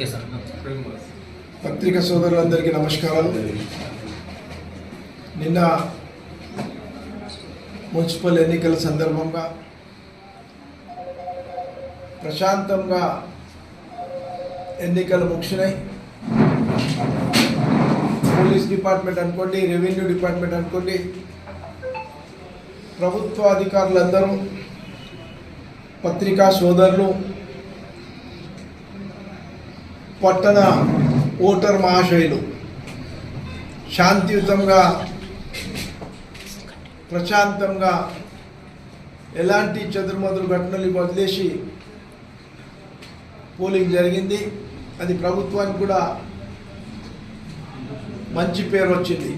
Okay sir పత్రికా సోదరులందరికీ నమస్కారాలు. నిన్న మున్సిపల్ ఎన్నికల సందర్భంగా ప్రశాంతంగా ఎన్నికలు ముగిసినాయి. పోలీస్ డిపార్ట్మెంట్ అనుకోండి రెవెన్యూ డిపార్ట్మెంట్ అనుకోండి ప్రభుత్వ అధికారులందరూ పత్రికా సోదరులు పట్టణ ఓటర్ మహాశయులు శాంతియుతంగా ప్రశాంతంగా ఎలాంటి చదురుమదురు ఘటనలు వదిలేసి పోలింగ్ జరిగింది. అది ప్రభుత్వానికి కూడా మంచి పేరు వచ్చింది.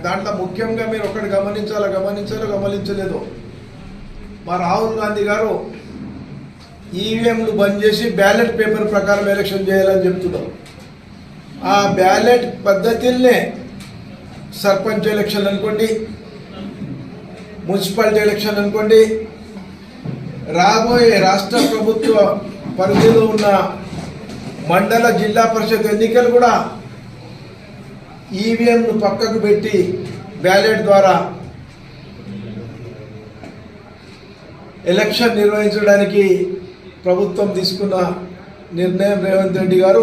దాంట్లో ముఖ్యంగా మీరు ఒకటి గమనించాలో? గమనించాలో గమనించలేదు? మా రాహుల్ గాంధీ గారు ఈవీఎంలు బంద్ చేసి బ్యాలెట్ పేపర్ ప్రకారం ఎలక్షన్ చేయాలని చెప్తున్నాం. ఆ బ్యాలెట్ పద్ధతుల్నే సర్పంచ్ ఎలక్షన్ అనుకోండి మున్సిపాలిటీ ఎలక్షన్ అనుకోండి రాబోయే రాష్ట్ర ప్రభుత్వ పరిధిలో ఉన్న మండల జిల్లా పరిషత్ ఎన్నికలు కూడా ఈవీఎంను పక్కకు పెట్టి బ్యాలెట్ ద్వారా ఎలక్షన్ నిర్వహించడానికి ప్రభుత్వం తీసుకున్న నిర్ణయం రేవంత్ రెడ్డి గారు.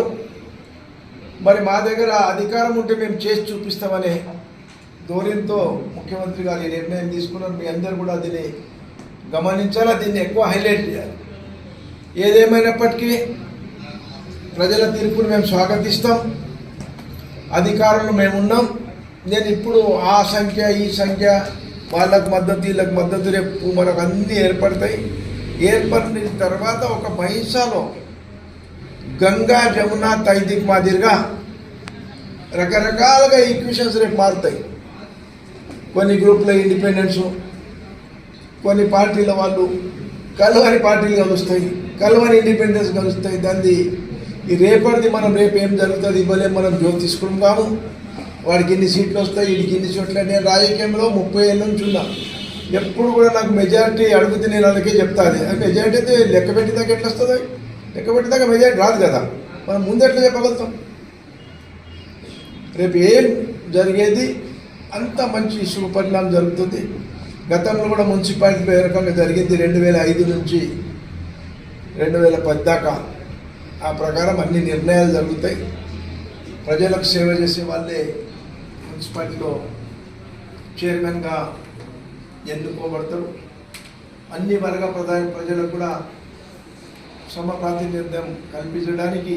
మరి మా దగ్గర అధికారం ఉంటే మేము చేసి చూపిస్తామనే ధోరణితో ముఖ్యమంత్రి గారు ఈ నిర్ణయం తీసుకున్నారు. మీ అందరూ కూడా దీన్ని గమనించాలా? దీన్ని ఎక్కువ హైలైట్ చేయాలి. ఏదేమైనప్పటికీ ప్రజల తీర్పును మేము స్వాగతిస్తాం. అధికారులు మేమున్నాం నేను ఇప్పుడు ఆ సంఖ్య ఈ సంఖ్య వాళ్ళకు మద్దతు వీళ్ళకి మద్దతు రేపు మనకు అన్నీ ఏర్పడతాయి. ఏర్పడిన తర్వాత ఒక మహిషాలో గంగా జమున తైదిక్ మాదిరిగా రకరకాలుగా ఈక్విషన్స్ రేపు మారుతాయి. కొన్ని గ్రూప్ల ఇండిపెండెన్స్ కొన్ని పార్టీల వాళ్ళు కలవని పార్టీలు కలుస్తాయి కలవని ఇండిపెండెన్స్ కలుస్తాయి. దాన్ని ఈ రేపటిది మనం రేపు ఏం జరుగుతుంది? ఇవ్వలేం మనం జ్యోతిష్కులం కాము. వాడికి ఎన్ని సీట్లు వస్తాయి? వీడికి ఎన్ని సీట్లు నేను రాజకీయంలో ముప్పై ఏళ్ళ నుంచి ఉన్నా. ఎప్పుడు కూడా నాకు మెజారిటీ అడిగితే నేను అందుకే చెప్తాను మెజారిటీ అయితే లెక్క పెట్టేదాకా ఎట్లా వస్తుంది? లెక్క పెట్టేదాకా మెజారిటీ రాదు కదా. మనం ముందు ఎట్లా చెప్పగలుగుతాం? రేపు ఏం జరిగేది? అంత మంచి శుభ పరిణామం జరుగుతుంది. గతంలో కూడా మున్సిపాలిటీ ఏ రకంగా జరిగింది. రెండు వేల ఐదు నుంచి రెండు వేల పది దాకా ఆ ప్రకారం అన్ని నిర్ణయాలు జరుగుతాయి. ప్రజలకు సేవ చేసే వాళ్ళే మున్సిపాలిటీలో చైర్మన్గా ఎన్నుకోబడతాడు అన్ని వర్గ ప్రధాన ప్రజలకు కూడా సమ ప్రాతినిధ్యం కల్పించడానికి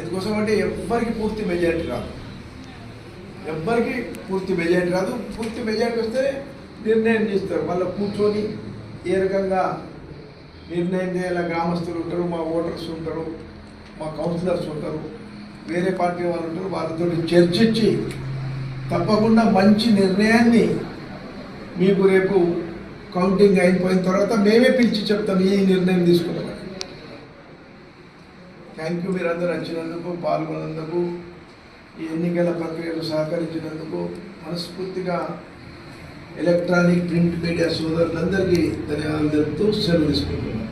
ఎందుకోసం అంటే ఎవ్వరికి పూర్తి మెజారిటీ రాదు. ఎవ్వరికి పూర్తి మెజారిటీ రాదు. పూర్తి మెజారిటీ వస్తే నిర్ణయం చేస్తారు. మళ్ళీ కూర్చొని ఏ రకంగా నిర్ణయం చేయాల గ్రామస్తులు ఉంటారు మా ఓటర్స్ ఉంటారు మా కౌన్సిలర్స్ ఉంటారు వేరే పార్టీ వాళ్ళు ఉంటారు వాళ్ళతో చర్చించి తప్పకుండా మంచి నిర్ణయాన్ని మీకు రేపు కౌంటింగ్ అయిపోయిన తర్వాత మేమే పిలిచి చెప్తాం ఈ నిర్ణయం తీసుకున్నాం థ్యాంక్ యూ మీరందరూ వచ్చినందుకు పాల్గొన్నందుకు ఈ ఎన్నికల ప్రక్రియలో సహకరించినందుకు మనస్ఫూర్తిగా ఎలక్ట్రానిక్ ప్రింట్ మీడియా సోదరులందరికీ ధన్యవాదాలు తెలుపుతూ సెలవు తీసుకుంటున్నాను